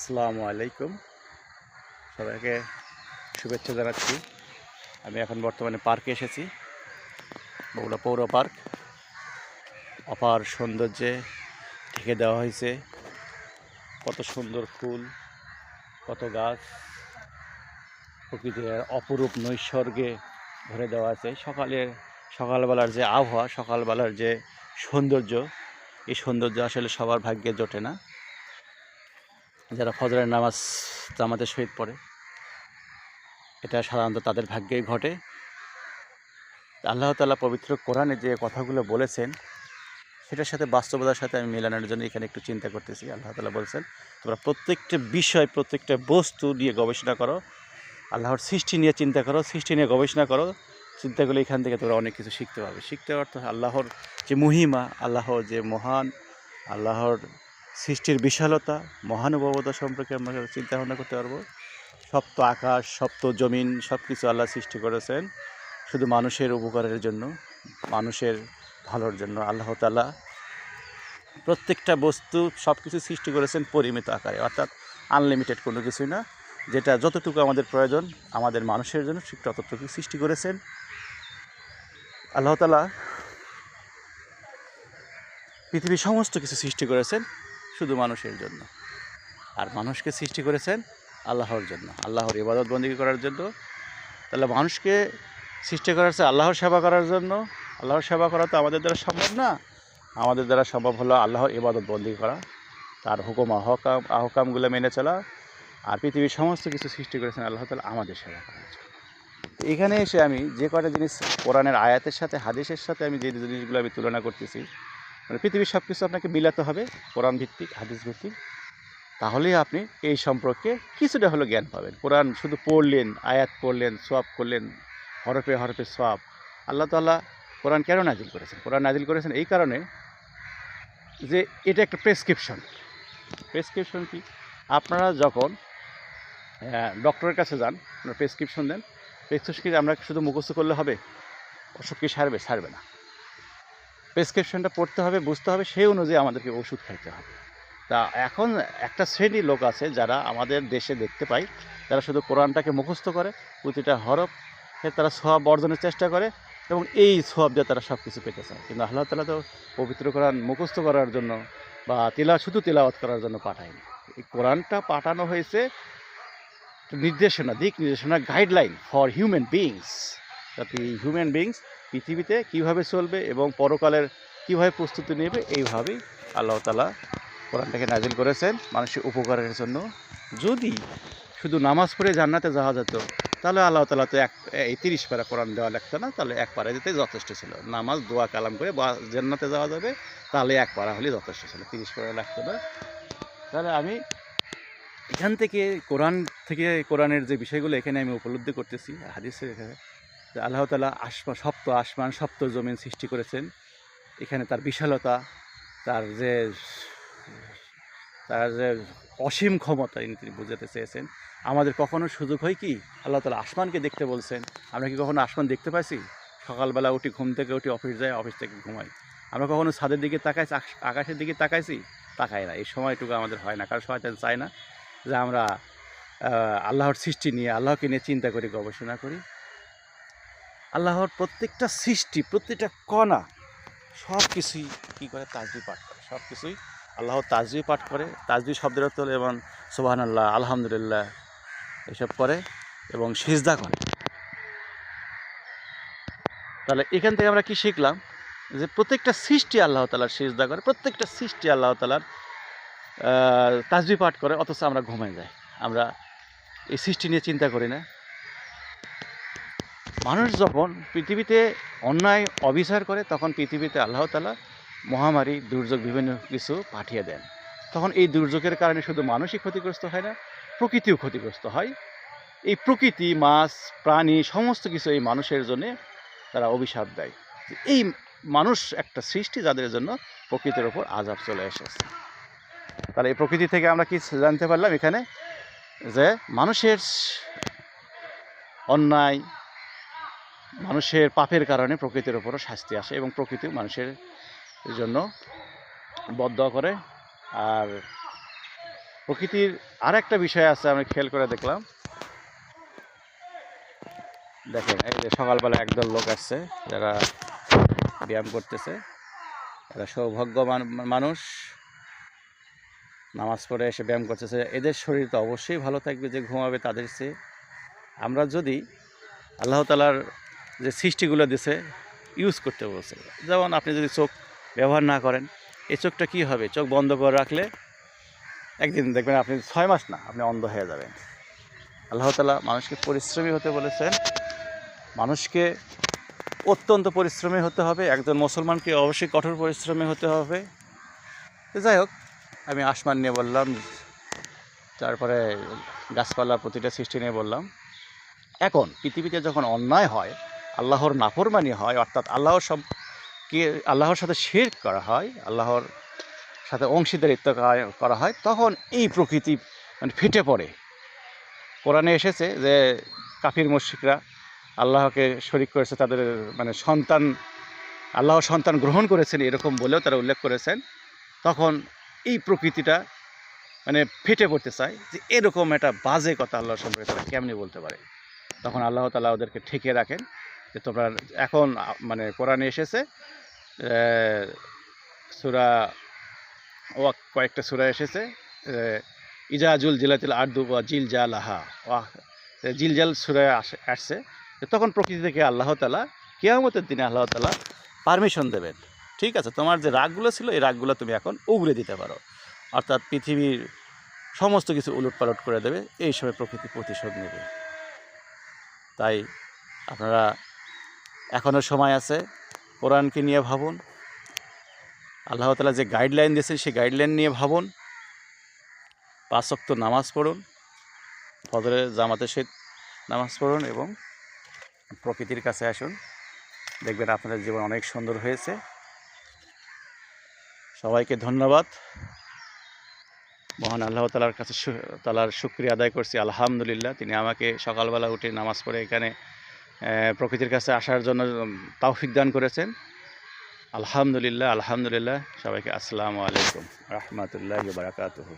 আসসালামু আলাইকুম। সবাইকে শুভেচ্ছা জানাচ্ছি। আমি এখন বর্তমানে পার্কে এসেছি, বগুড়া পৌর পার্ক। অপার সৌন্দর্যে ঢেকে দেওয়া হয়েছে। কত সুন্দর ফুল, কত গাছ। প্রকৃতির অপরূপ নৈসর্গে ভরে দেওয়া আছে। সকালের, সকালবেলার যে আবহাওয়া, সকালবেলার যে সৌন্দর্য, এই সৌন্দর্য আসলে সবার ভাগ্যে জোটে না। যারা ফজরের নামাজ জামাতের সহিত পড়ে, এটা সাধারণত তাদের ভাগ্যেই ঘটে। আল্লাহ তাআলা পবিত্র কোরআনে যে কথাগুলো বলেছেন, সেটার সাথে বাস্তবতার সাথে আমি মেলানোর জন্য এখানে একটু চিন্তা করতেছি। আল্লাহ তালা বলছেন, তোমরা প্রত্যেকটা বিষয়, প্রত্যেকটা বস্তু নিয়ে গবেষণা করো, আল্লাহর সৃষ্টি নিয়ে চিন্তা করো, সৃষ্টি নিয়ে গবেষণা করো। চিন্তা করলে এখান থেকে তোমরা অনেক কিছু শিখতে পারবে। শিখতে অর্থ আল্লাহর যে মহিমা, আল্লাহর যে মহান, আল্লাহর সৃষ্টির বিশালতা, মহানুভবতা সম্পর্কে আমরা চিন্তা ভাবনা করতে পারব। সপ্ত আকাশ, সপ্ত জমিন সব কিছু আল্লাহ সৃষ্টি করেছেন শুধু মানুষের উপকারের জন্য, মানুষের ভালোর জন্য। আল্লাহ তালা প্রত্যেকটা বস্তু সব কিছু সৃষ্টি করেছেন পরিমিত আকারে, অর্থাৎ আনলিমিটেড কোনো কিছুই না। যেটা যতটুকু আমাদের প্রয়োজন, আমাদের মানুষের জন্য ঠিক ততটুকু সৃষ্টি করেছেন। আল্লাহ তালা পৃথিবীর সমস্ত কিছু সৃষ্টি করেছেন। শুধু মানুষের জন্য। আর মানুষকে সৃষ্টি করেছেন আল্লাহর জন্য। আল্লাহর ইবাদত বন্দী করার জন্য। তাহলে মানুষকে সৃষ্টি করা হচ্ছে আল্লাহর সেবা করার জন্য। আল্লাহর সেবা করা তো আমাদের দ্বারা সম্ভব না। আমাদের দ্বারা সম্ভব হলো আল্লাহর ইবাদত বন্দী করা। তার হুকুম, আহকাম, আহকামগুলো মেনে চলা। আর পৃথিবীর সমস্ত কিছু সৃষ্টি করেছেন আল্লাহ তালা আমাদের সেবা করার জন্য। এখানে এসে আমি যে কটা জিনিস কোরআনের আয়াতের সাথে, হাদিসের সাথে আমি যে জিনিসগুলো আমি তুলনা করতেছি মানে পৃথিবীর সব কিছু আপনাকে মিলাতে হবে কোরআন ভিত্তিক হাদিস ভিত্তিক তাহলেই আপনি এই সম্পর্কে কিছুটা হলো জ্ঞান পাবেন। কোরআন শুধু পড়লেন, আয়াত পড়লেন, সোয়াব করলেন, হরফে হরফে সোয়াব। আল্লাহ তাল্লাহ কোরআন কেন নাজিল করেছেন? কোরআন নাজিল করেছেন এই কারণে যে এটা একটা প্রেসক্রিপশন। প্রেসক্রিপশন কি? আপনারা যখন ডক্টরের কাছে যান, আপনারা প্রেসক্রিপশন দেন, প্রেসক্রিপশন আমরা শুধু মুখস্থ করলে হবে? অসুখ কি সারবে? সারবে না। প্রেসক্রিপশনটা পড়তে হবে, বুঝতে হবে, সেই অনুযায়ী আমাদেরকে ওষুধ খাইতে হবে। তা এখন একটা শ্রেণির লোক আছে যারা আমাদের দেশে দেখতে পাই যারা শুধু কোরআনটাকে মুখস্থ করে, প্রতিটা হরফ তারা সোয়াব অর্জনের চেষ্টা করে এবং এই সোয়াব দিয়ে তারা সব কিছু পেতে চায়। কিন্তু আল্লাহ তালা তো পবিত্র কোরআন মুখস্থ করার জন্য বা তিলা, শুধু তিলাওয়াত করার জন্য পাঠায়নি। এই কোরআনটা পাঠানো হয়েছে নির্দেশনা, দিক নির্দেশনা গাইডলাইন ফর হিউম্যান এই হিউম্যান বিংস পৃথিবীতে কীভাবে চলবে এবং পরকালের কীভাবে প্রস্তুতি নেবে, এইভাবেই আল্লাহ তালা কোরআনটাকে নাজিল করেছেন মানুষের উপকারের জন্য। যদি শুধু নামাজ পড়ে জান্নাতে যাওয়া যেত, তাহলে আল্লাহ তালা তো এক এই তিরিশ পারা কোরআন দেওয়া লাগতো না, তাহলে এক পারা যেতে যথেষ্ট ছিল। নামাজ, দোয়া, কালাম করে বা জান্নাতে যাওয়া যাবে, তাহলে এক পারা হলে যথেষ্ট ছিল, তিরিশ পারা লাগতো না। তাহলে আমি এখান থেকে কোরআন থেকে কোরআনের যে বিষয়গুলো এখানে আমি উপলব্ধি করতেছি, হাদিসের এখানে। যে আল্লাহ তালা আসমান, সপ্ত আসমান, সপ্ত জমিন সৃষ্টি করেছেন। এখানে তার বিশালতা, তার যে তার যে অসীম ক্ষমতা তিনি বোঝাতে চেয়েছেন। আমাদের কখনো সুযোগ হয় কি? আল্লাহ তালা আসমানকে দেখতে বলছেন। আমরা কি কখনো আসমান দেখতে পাইছি? সকালবেলা উঠি, ঘুম থেকে উঠি, অফিস যাই, অফিস থেকে ঘুমাই। আমরা কখনো ছাদের দিকে তাকাইছি আকাশের দিকে তাকাইছি? তাকাই না। এই সময়টুকু আমাদের হয় না। কারণ সবাই চায় না যে আমরা আল্লাহর সৃষ্টি নিয়ে, আল্লাহকে নিয়ে চিন্তা করি, গবেষণা করি। আল্লাহর প্রত্যেকটা সৃষ্টি, প্রত্যেকটা কণা সব কিছুই কী করে তাজবি পাঠ করে? সব কিছুই আল্লাহ তাজবি পাঠ করে। তাজবি শব্দের অর্থ হলো এবং সোহান আল্লাহ আলহামদুলিল্লাহ এসব করে এবং সিজদা করে। তাহলে এখান থেকে আমরা কি শিখলাম? যে প্রত্যেকটা সৃষ্টি আল্লাহ তালার সিজদা করে, প্রত্যেকটা সৃষ্টি আল্লাহ তালার তাজবি পাঠ করে, অথচ আমরা ঘুমাই যাই। আমরা এই সৃষ্টি নিয়ে চিন্তা করি না। মানুষ যখন পৃথিবীতে অন্যায় অবিচার করে, তখন পৃথিবীতে আল্লাহ তালা মহামারী, দুর্যোগ, বিভিন্ন কিছু পাঠিয়ে দেন। তখন এই দুর্যোগের কারণে শুধু মানুষই ক্ষতিগ্রস্ত হয় না, প্রকৃতিও ক্ষতিগ্রস্ত হয়। এই প্রকৃতি, মাছ, প্রাণী, সমস্ত কিছু এই মানুষের জন্য তারা অভিশাপ দেয়। এই মানুষ একটা সৃষ্টি যাদের জন্য প্রকৃতির ওপর আজাব চলে এসেছে। তাহলে এই প্রকৃতি থেকে আমরা কি জানতে পারলাম এখানে? যে মানুষের অন্যায় মানুষের পাপের কারণে প্রকৃতির ওপরও শাস্তি আসে এবং প্রকৃতি মানুষের জন্য বদ্ধ করে। আর প্রকৃতির আর একটা বিষয় আছে, আমি খেয়াল করে দেখলাম। দেখেন, এই যে সকালবেলা একদল লোক আসছে, যারা ব্যায়াম করতেছে। এরা সৌভাগ্যবান মানুষ। নামাজ পড়ে এসে ব্যায়াম করতেছে। এদের শরীর তো অবশ্যই ভালো থাকবে যে ঘুমাবে তাদের চেয়ে। আমরা যদি আল্লাহ তালার যে সৃষ্টিগুলো দিছে ইউজ করতে বলছে। যেমন আপনি যদি চোখ ব্যবহার না করেন, এই চোখটা কী হবে? চোখ বন্ধ করে রাখলে একদিন দেখবেন আপনি ছয় মাস না, আপনি অন্ধ হয়ে যাবেন। আল্লাহ তালা মানুষকে পরিশ্রমী হতে বলেছেন। মানুষকে অত্যন্ত পরিশ্রমী হতে হবে, একজন মুসলমানকে অবশ্যই কঠোর পরিশ্রমী হতে হবে। যাই হোক, আমি আসমান নিয়ে বললাম, তারপরে গাছপালা প্রতিটা সৃষ্টি নিয়ে বললাম। এখন পৃথিবীতে যখন অন্যায় হয় আল্লাহর নাফরমানি হয়, অর্থাৎ আল্লাহর সব কে আল্লাহর সাথে শের করা হয়, আল্লাহর সাথে অংশীদারিত্ব করা- হয়, তখন এই প্রকৃতি মানে ফেটে পড়ে। কোরআনে এসেছে যে কাফির মুশরিকরা আল্লাহকে শরিক করেছে, তাদের মানে সন্তান আল্লাহ সন্তান গ্রহণ করেছেন এরকম বলেও তারা উল্লেখ করেছেন। তখন এই প্রকৃতিটা মানে ফেটে পড়তে চায় যে এরকম একটা বাজে কথা আল্লাহ সম্পর্কে তারা কেমনি বলতে পারে? তখন আল্লাহ তালা ওদেরকে ঠেকে রাখেন। যে তোমরা এখন মানে কোরআনে এসেছে সুরা ও কয়েকটা সুরা এসেছে আহ, ইজাজুল জিলাতিল আর্দু বা জিল জালাহা। ওয়াহ জিলজাল সুরায় আসে আসছে। তখন প্রকৃতি থেকে আল্লাহ তালা কেয়ামতের দিনে আল্লাহ তালা পারমিশন দেবেন। ঠিক আছে তোমার যে রাগগুলো ছিল এই রাগগুলো তুমি এখন উগড়ে দিতে পারো। অর্থাৎ পৃথিবীর সমস্ত কিছু উলট পালট করে দেবে এই সময় প্রকৃতি প্রতিশোধ নেবে। তাই আপনারা এখনও সময় আছে। কোরআনকে নিয়ে ভাবুন। আল্লাহ তালা যে গাইডলাইন দিয়েছেন, সেই গাইডলাইন নিয়ে ভাবুন। পাঁচ ওয়াক্ত নামাজ পড়ুন ফজরের জামাতের সহিত নামাজ পড়ুন এবং প্রকৃতির কাছে আসুন। দেখবেন আপনাদের জীবন অনেক সুন্দর হয়েছে। সবাইকে ধন্যবাদ। মহান আল্লাহ তালার কাছে তালার শুক্রিয়া আদায় করছি। আলহামদুলিল্লাহ, তিনি আমাকে সকালবেলা উঠে নামাজ পড়ে এখানে প্রকৃতির কাছে আসার জন্য তৌফিক দান করেছেন। আলহামদুলিল্লাহ আলহামদুলিল্লাহ। সবাইকে আসসালামু আলাইকুম। রহমতুল্লাহ বারাকাতুহু।